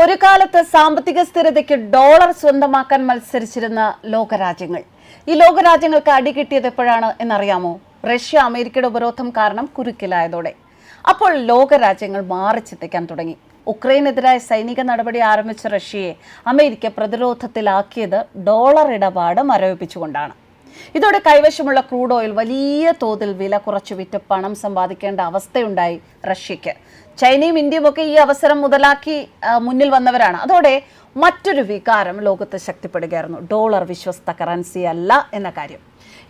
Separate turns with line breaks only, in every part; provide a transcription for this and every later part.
ഒരു കാലത്ത് സാമ്പത്തിക സ്ഥിരതയ്ക്ക് ഡോളർ സ്വന്തമാക്കാൻ മത്സരിച്ചിരുന്ന ലോകരാജ്യങ്ങൾ. ഈ ലോകരാജ്യങ്ങൾക്ക് അടി കിട്ടിയത് എപ്പോഴാണ് എന്നറിയാമോ? റഷ്യ അമേരിക്കയുടെ ഉപരോധം കാരണം കുരുക്കിലായതോടെ. അപ്പോൾ ലോകരാജ്യങ്ങൾ മാറി ചിന്തിക്കാൻ തുടങ്ങി. ഉക്രൈനെതിരായ സൈനിക നടപടി ആരംഭിച്ച റഷ്യയെ അമേരിക്ക പ്രതിരോധത്തിലാക്കിയത് ഡോളർ ഇടപാട് മരവിപ്പിച്ചുകൊണ്ടാണ്. ഇതോടെ കൈവശമുള്ള ക്രൂഡ് ഓയിൽ വലിയ തോതിൽ വില കുറച്ചു വിറ്റ് പണം സമ്പാദിക്കേണ്ട അവസ്ഥയുണ്ടായി റഷ്യയ്ക്ക്. ചൈനയും ഇന്ത്യയും ഒക്കെ ഈ അവസരം മുതലാക്കി മുന്നിൽ വന്നവരാണ്. അതോടെ മറ്റൊരു വികാരം ലോകത്ത് ശക്തിപ്പെടുകയായിരുന്നു. ഡോളർ വിശ്വസ്ത കറൻസി അല്ല എന്ന കാര്യം.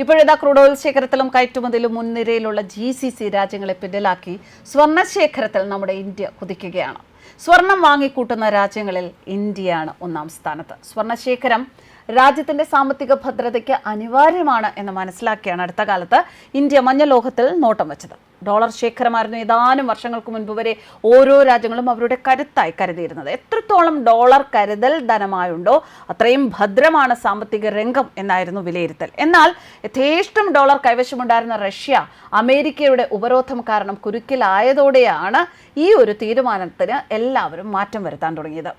ഇപ്പോഴിതാ ക്രൂഡ് ഓയിൽ ശേഖരത്തിലും കയറ്റുമതിയിലും മുൻനിരയിലുള്ള ജി സി സി രാജ്യങ്ങളെ പിന്നിലാക്കി സ്വർണ ശേഖരത്തിൽ നമ്മുടെ ഇന്ത്യ കുതിക്കുകയാണ്. സ്വർണം വാങ്ങിക്കൂട്ടുന്ന രാജ്യങ്ങളിൽ ഇന്ത്യയാണ് ഒന്നാം സ്ഥാനത്ത്. സ്വർണശേഖരം രാജ്യത്തിന്റെ സാമ്പത്തിക ഭദ്രതയ്ക്ക് അനിവാര്യമാണ് എന്ന് മനസ്സിലാക്കിയാണ് അടുത്ത കാലത്ത് ഇന്ത്യ മഞ്ഞ ലോകത്തിൽ നോട്ടം വെച്ചത്. ഡോളർ ശേഖരമായിരുന്നു ഏതാനും വർഷങ്ങൾക്ക് മുൻപ് വരെ ഓരോ രാജ്യങ്ങളും അവരുടെ കരുത്തായി കരുതിയിരുന്നത്. എത്രത്തോളം ഡോളർ കരുതൽ ധനമായുണ്ടോ അത്രയും ഭദ്രമാണ് സാമ്പത്തിക രംഗം എന്നായിരുന്നു വിലയിരുത്തൽ. എന്നാൽ യഥേഷ്ടം ഡോളർ കൈവശമുണ്ടായിരുന്ന റഷ്യ അമേരിക്കയുടെ ഉപരോധം കാരണം കുരുക്കിലായതോടെയാണ് ഈ ഒരു തീരുമാനത്തിന് എല്ലാവരും മാറ്റം വരുത്താൻ തുടങ്ങിയത്.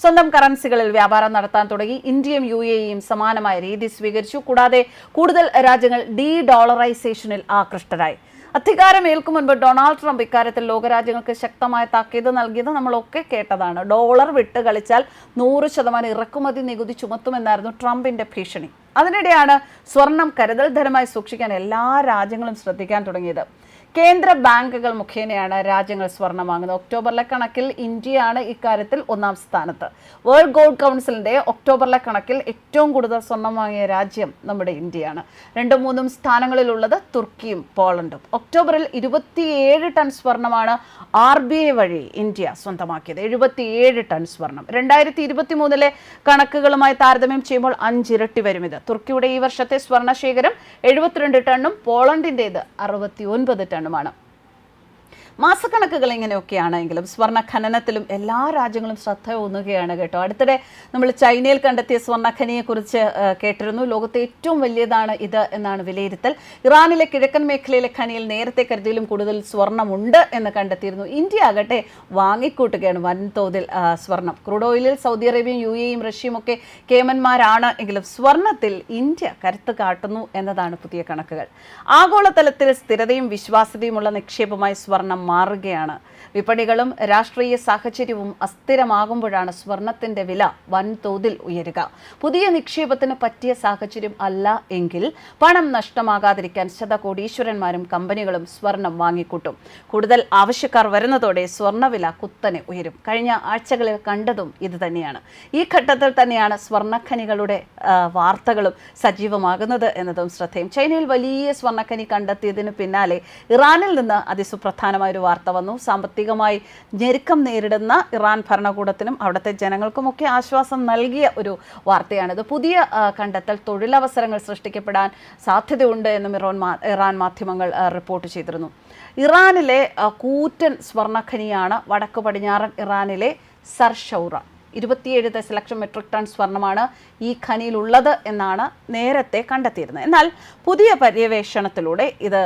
സ്വന്തം കറൻസികളിൽ വ്യാപാരം നടത്താൻ തുടങ്ങി. ഇന്ത്യയും യു എയും സമാനമായ രീതി സ്വീകരിച്ചു. കൂടാതെ കൂടുതൽ രാജ്യങ്ങൾ ഡി ഡോളറൈസേഷനിൽ ആകൃഷ്ടരായി അധികാരമേൽക്കും മുൻപ് ഡൊണാൾഡ് ട്രംപ് ഇക്കാര്യത്തിൽ ലോകരാജ്യങ്ങൾക്ക് ശക്തമായ താക്കീത് നൽകിയത് നമ്മളൊക്കെ കേട്ടതാണ്. ഡോളർ വിട്ട് കളിച്ചാൽ നൂറ് ശതമാനം ഇറക്കുമതി നികുതി ചുമത്തുമെന്നായിരുന്നു ട്രംപിന്റെ ഭീഷണി. അതിനിടെയാണ് സ്വർണം കരുതൽ ധനമായി സൂക്ഷിക്കാൻ എല്ലാ രാജ്യങ്ങളും ശ്രദ്ധിക്കാൻ തുടങ്ങിയത്. കേന്ദ്ര ബാങ്കുകൾ മുഖേനയാണ് രാജ്യങ്ങൾ സ്വർണം വാങ്ങുന്നത്. ഒക്ടോബറിലെ കണക്കിൽ ഇന്ത്യയാണ് ഇക്കാര്യത്തിൽ ഒന്നാം സ്ഥാനത്ത്. വേൾഡ് ഗോൾഡ് കൗൺസിലിന്റെ ഒക്ടോബറിലെ കണക്കിൽ ഏറ്റവും കൂടുതൽ സ്വർണം വാങ്ങിയ രാജ്യം നമ്മുടെ ഇന്ത്യയാണ്. രണ്ടും മൂന്നും സ്ഥാനങ്ങളിലുള്ളത് തുർക്കിയും പോളണ്ടും. ഒക്ടോബറിൽ ഇരുപത്തിയേഴ് ടൺ സ്വർണമാണ് ആർ ബി ഐ വഴി ഇന്ത്യ സ്വന്തമാക്കിയത്. എഴുപത്തിയേഴ് ടൺ സ്വർണം രണ്ടായിരത്തി ഇരുപത്തി മൂന്നിലെ കണക്കുകളുമായി താരതമ്യം ചെയ്യുമ്പോൾ അഞ്ചിരട്ടി വരും ഇത്. തുർക്കിയുടെ ഈ വർഷത്തെ സ്വർണശേഖരം എഴുപത്തിരണ്ട് ടണ്ണും പോളണ്ടിന്റെത് അറുപത്തി ഒൻപത് அனுமானம் മാസക്കണക്കുകൾ ഇങ്ങനെയൊക്കെയാണെങ്കിലും സ്വർണ ഖനനത്തിലും എല്ലാ രാജ്യങ്ങളും ശ്രദ്ധ ഊന്നുകയാണ് കേട്ടോ. അടുത്തിടെ നമ്മൾ ചൈനയിൽ കണ്ടെത്തിയ സ്വർണഖനിയെക്കുറിച്ച് കേട്ടിരുന്നു. ലോകത്തെ ഏറ്റവും വലിയതാണ് ഇത് എന്നാണ് വിലയിരുത്തൽ. ഇറാനിലെ കിഴക്കൻ മേഖലയിലെ ഖനിയിൽ നേരത്തെ കരുതിയിലും കൂടുതൽ സ്വർണമുണ്ട് എന്ന് കണ്ടെത്തിയിരുന്നു. ഇന്ത്യ ആകട്ടെ വാങ്ങിക്കൂട്ടുകയാണ് വൻതോതിൽ സ്വർണം. ക്രൂഡ് ഓയിലിൽ സൗദി അറേബ്യയും യു എയും റഷ്യയും ഒക്കെ കേമന്മാരാണ് എങ്കിലും സ്വർണത്തിൽ ഇന്ത്യ കരുത്ത് കാട്ടുന്നു എന്നതാണ് പുതിയ കണക്കുകൾ. ആഗോളതലത്തിൽ സ്ഥിരതയും വിശ്വാസ്യതയുമുള്ള നിക്ഷേപമായി സ്വർണം മാറുകയാണ്. വിപണികളും രാഷ്ട്രീയ സാഹചര്യവും അസ്ഥിരമാകുമ്പോഴാണ് സ്വർണത്തിന്റെ വില വൻതോതിൽ ഉയരുക. പുതിയ നിക്ഷേപത്തിന് പറ്റിയ സാഹചര്യം അല്ല എങ്കിൽ പണം നഷ്ടമാകാതിരിക്കാൻ ശതകോടീശ്വരന്മാരും കമ്പനികളും സ്വർണം വാങ്ങിക്കൂട്ടും. കൂടുതൽ ആവശ്യക്കാർ വരുന്നതോടെ സ്വർണവില കുത്തനെ ഉയരും. കഴിഞ്ഞ ആഴ്ചകളിൽ കണ്ടതും ഇത് തന്നെയാണ്. ഈ ഘട്ടത്തിൽ തന്നെയാണ് സ്വർണഖനികളുടെ വാർത്തകളും സജീവമാകുന്നത് എന്നതും ശ്രദ്ധേയം. ചൈനയിൽ വലിയ സ്വർണഖനി കണ്ടെത്തിയതിന് പിന്നാലെ ഇറാനിൽ നിന്ന് അതിസുപ്രധാനമായ ഒരു വാർത്ത വന്നു. സാമ്പത്തികമായി ഞെരുക്കം നേരിടുന്ന ഇറാൻ ഭരണകൂടത്തിനും അവിടുത്തെ ജനങ്ങൾക്കുമൊക്കെ ആശ്വാസം നൽകിയ ഒരു വാർത്തയാണിത്. പുതിയ കണ്ടെത്തൽ തൊഴിലവസരങ്ങൾ സൃഷ്ടിക്കപ്പെടാൻ സാധ്യതയുണ്ട് എന്നും ഇറാൻ ഇറാൻ മാധ്യമങ്ങൾ റിപ്പോർട്ട് ചെയ്തിരുന്നു. ഇറാനിലെ കൂറ്റൻ സ്വർണഖനിയാണ് വടക്കു പടിഞ്ഞാറൻ ഇറാനിലെ സർഷൗറ. ഇരുപത്തിയേഴ് ദശലക്ഷം മെട്രിക് ടൺ സ്വർണമാണ് ഈ ഖനിയിലുള്ളത് എന്നാണ് നേരത്തെ കണ്ടെത്തിയിരുന്നത്. എന്നാൽ പുതിയ പര്യവേഷണത്തിലൂടെ ഇത്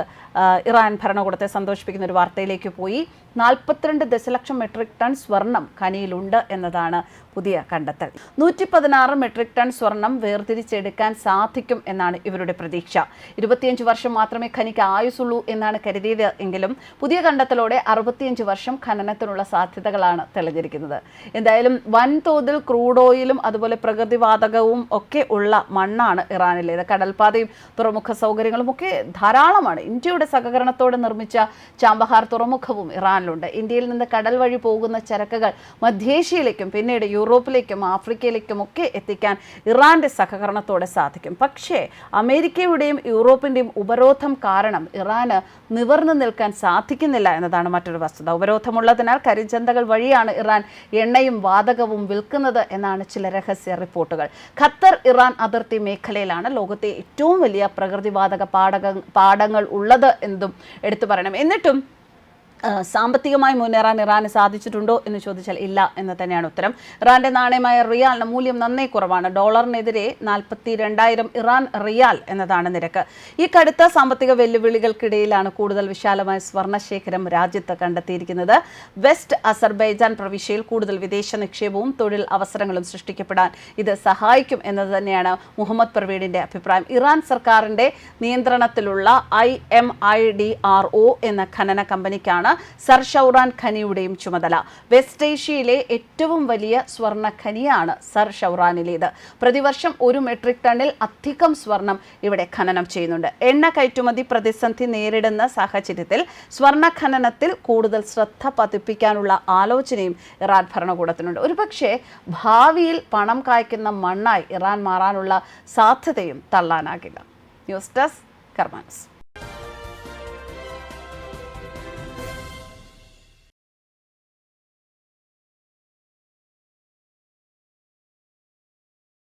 ഇറാൻ ഭരണകൂടത്തെ സന്തോഷിപ്പിക്കുന്ന ഒരു വാർത്തയിലേക്ക് പോയി. നാൽപ്പത്തിരണ്ട് ദശലക്ഷം മെട്രിക് ടൺ സ്വർണം ഖനിയിലുണ്ട് എന്നതാണ് പുതിയ കണ്ടെത്തൽ. നൂറ്റി പതിനാറ് മെട്രിക് ടൺ സ്വർണം വേർതിരിച്ചെടുക്കാൻ സാധിക്കും എന്നാണ് ഇവരുടെ പ്രതീക്ഷ. ഇരുപത്തിയഞ്ച് വർഷം മാത്രമേ ഖനിക്ക് ആയുസുള്ളൂ എന്നാണ് കരുതിയത് എങ്കിലും പുതിയ കണ്ടെത്തലോടെ അറുപത്തിയഞ്ച് വർഷം ഖനനത്തിനുള്ള സാധ്യതകളാണ് തെളിഞ്ഞിരിക്കുന്നത്. എന്തായാലും വൻതോതിൽ ക്രൂഡ് ഓയിലും അതുപോലെ പ്രകൃതിവാതകവും ഒക്കെ ഉള്ള മണ്ണാണ് ഇറാനിലേത് കടൽപാതയും തുറമുഖ സൗകര്യങ്ങളും ഒക്കെ ധാരാളമാണ്. ഇന്ത്യയുടെ സഹകരണത്തോടെ നിർമ്മിച്ച ചാമ്പഹാർ തുറമുഖവും ഇറാനിലുണ്ട് ഇന്ത്യയിൽ നിന്ന് കടൽ വഴി പോകുന്ന ചരക്കുകൾ മധ്യേഷ്യയിലേക്കും പിന്നീട് യൂറോപ്പിലേക്കും ആഫ്രിക്കയിലേക്കും ഒക്കെ എത്തിക്കാൻ ഇറാന്റെ സഹകരണത്തോടെ സാധിക്കും. പക്ഷേ അമേരിക്കയുടെയും യൂറോപ്പിന്റെയും ഉപരോധം കാരണം ഇറാന് നിവർന്നു നിൽക്കാൻ സാധിക്കുന്നില്ല എന്നതാണ് മറ്റൊരു വസ്തുത. ഉപരോധമുള്ളതിനാൽ കരിഞ്ചന്തകൾ വഴിയാണ് ഇറാൻ എണ്ണയും വാതകവും വിൽക്കുന്നത് എന്നാണ് ചില രഹസ്യ റിപ്പോർട്ടുകൾ. ഖത്തർ ഇറാൻ അതിർത്തി മേഖലയിലാണ് ലോകത്തെ ഏറ്റവും വലിയ പ്രകൃതിവാതക പാടക പാടങ്ങൾ ഉള്ളത് എന്തും എടുത്തു പറയണം. എന്നിട്ടും സാമ്പത്തികമായി മുന്നേറാൻ ഇറാന് സാധിച്ചിട്ടുണ്ടോ എന്ന് ചോദിച്ചാൽ ഇല്ല എന്ന് തന്നെയാണ് ഉത്തരം. ഇറാന്റെ നാണയമായ റിയാലിന് മൂല്യം നന്നേ കുറവാണ്. ഡോളറിനെതിരെ നാൽപ്പത്തി രണ്ടായിരം ഇറാൻ റിയാൽ എന്നതാണ് നിരക്ക്. ഈ കടുത്ത സാമ്പത്തിക വെല്ലുവിളികൾക്കിടയിലാണ് കൂടുതൽ വിശാലമായ സ്വർണശേഖരം രാജ്യത്ത് കണ്ടെത്തിയിരിക്കുന്നത്. വെസ്റ്റ് അസർബൈജാൻ പ്രവിശ്യയിൽ കൂടുതൽ വിദേശ നിക്ഷേപവും തൊഴിൽ അവസരങ്ങളും സൃഷ്ടിക്കപ്പെടാൻ ഇത് സഹായിക്കും എന്നത് തന്നെയാണ് മുഹമ്മദ് പ്രവീണിന്റെ അഭിപ്രായം. ഇറാൻ സർക്കാരിന്റെ നിയന്ത്രണത്തിലുള്ള I M I D R O എന്ന ഖനന കമ്പനിക്കാണ് സർ ഷൗറാൻ ഖനിയുടെയും ചുമതല. വെസ്റ്റ് ഏഷ്യയിലെ ഏറ്റവും വലിയ സ്വർണ ഖനിയാണ് സർ ഷൗറാനിലേത്. പ്രതിവർഷം ഒരു മെട്രിക് ടണ്ണിൽ അധികം സ്വർണം ഇവിടെ ഖനനം ചെയ്യുന്നുണ്ട്. എണ്ണ കയറ്റുമതി പ്രതിസന്ധി നേരിടുന്ന സാഹചര്യത്തിൽ സ്വർണ ഖനനത്തിൽ കൂടുതൽ ശ്രദ്ധ പതിപ്പിക്കാനുള്ള ആലോചനയും ഇറാൻ ഭരണകൂടത്തിനുണ്ട്. ഒരുപക്ഷെ ഭാവിയിൽ പണം കായ്ക്കുന്ന മണ്ണായി ഇറാൻ മാറാനുള്ള സാധ്യതയും തള്ളാനാകില്ല. News desk കർമാൻസ്